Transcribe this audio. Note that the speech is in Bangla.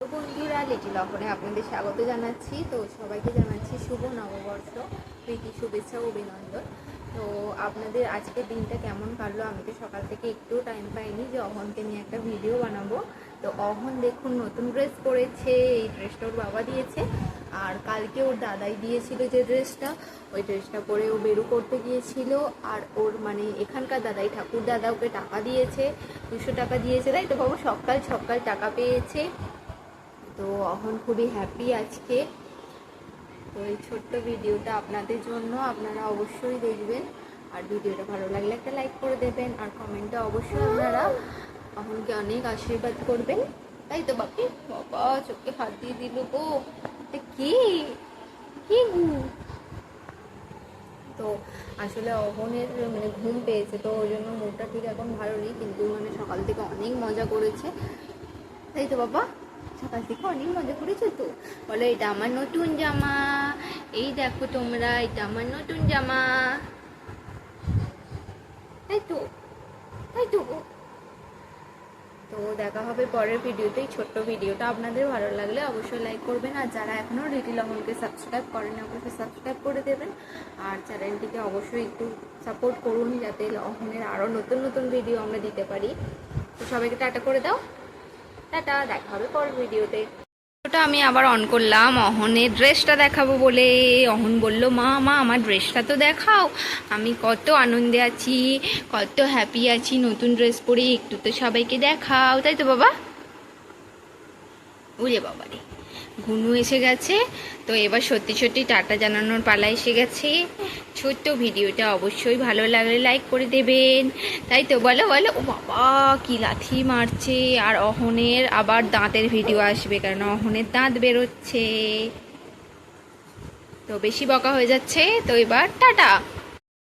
বন্ধুরা লিটিল অফারে আপনাদের স্বাগত জানাচ্ছি। তো সবাইকে জানাচ্ছি শুভ নববর্ষ, প্রীতি, শুভেচ্ছা অভিনন্দন। তো আপনাদের আজকের দিনটা কেমন কাটলো? আমি তো সকাল থেকে একটু টাইম পাইনি যে অহনকে নিয়ে একটা ভিডিও বানাবো। তো অহন দেখুন, নতুন ড্রেস পরেছে, এই ড্রেসটা ওর বাবা দিয়েছে। আর কালকে ওর দাদাই দিয়েছিল যে ড্রেসটা ওই ড্রেসটা পরে ও বেরু করতে গিয়েছিল। আর ওর মানে এখানকার দাদাই, ঠাকুর দাদা ওকে টাকা দিয়েছে, দুশো টাকা দিয়েছে। তাই তো বাবু? সকাল সকাল টাকা পেয়েছে। তো অহন খুবই হ্যাপি আজকে। তো এই ছোট্ট ভিডিওটা আপনাদের জন্য আপনারা অবশ্যই দেখবেন। আর ভিডিওটা ভালো লাগলে একটা লাইক করে দেবেন। আর কমেন্টে অবশ্যই আপনারা অহনকে অনেক আশীর্বাদ করবেন। তাই তো বাপি বাবা, চোখে হাত দিয়ে দিল গো। কি? কি তো আসলে অহনের মানে ঘুম পেয়েছে, তো ওই জন্য মুডটা ঠিক এখন ভালো নেই, কিন্তু মানে সকাল থেকে অনেক মজা করেছে। তাই তো বাবা? সকাল থেকে অনেক মজা করেছ তো? বলো, এটা আমার নতুন জামা। এই দেখো তোমরা, এটা আমার নতুন জামা। তাই তো তাই তো তো দেখা হবে পরের ভিডিওতে এই ছোট্ট ভিডিওটা আপনাদের ভালো লাগলে অবশ্যই লাইক করবেন। আর যারা এখনও লিটিল অমলকে সাবস্ক্রাইব করেন, অবশ্যই সাবস্ক্রাইব করে দেবেন। আর চ্যানেলটিকে অবশ্যই একটু সাপোর্ট করুন, যাতে অহনের আরও নতুন নতুন ভিডিও আমরা দিতে পারি। তো সবাইকে টাটা করে দাও। টাটা দেখা হবে পরের ভিডিওতে। ওটা আমি আবার অন করলাম। অহনের ড্রেসটা দেখাবো বলে অহন বলল, মা মা, আমার ড্রেসটা তো দেখাও। আমি কত আনন্দে আছি, কত হ্যাপি আছি, নতুন ড্রেস পরে একটু তো সবাইকে দেখাও। তাই তো বাবা? উরে বাবা রে ঘুনু এসে গেছে। তো এবার সত্যি সত্যি টাটা জানানোর পালা এসে গেছে। ছোট্ট ভিডিওটা অবশ্যই ভালো লাগলে লাইক করে দেবেন। তাই তো বলো বলো। ও বাবা, কি লাথি মারছে। আর অহনের আবার দাঁতের ভিডিও আসবে, কারণ অহনের দাঁত বেরোচ্ছে। তো বেশি বকা হয়ে যাচ্ছে। তো এবার টাটা।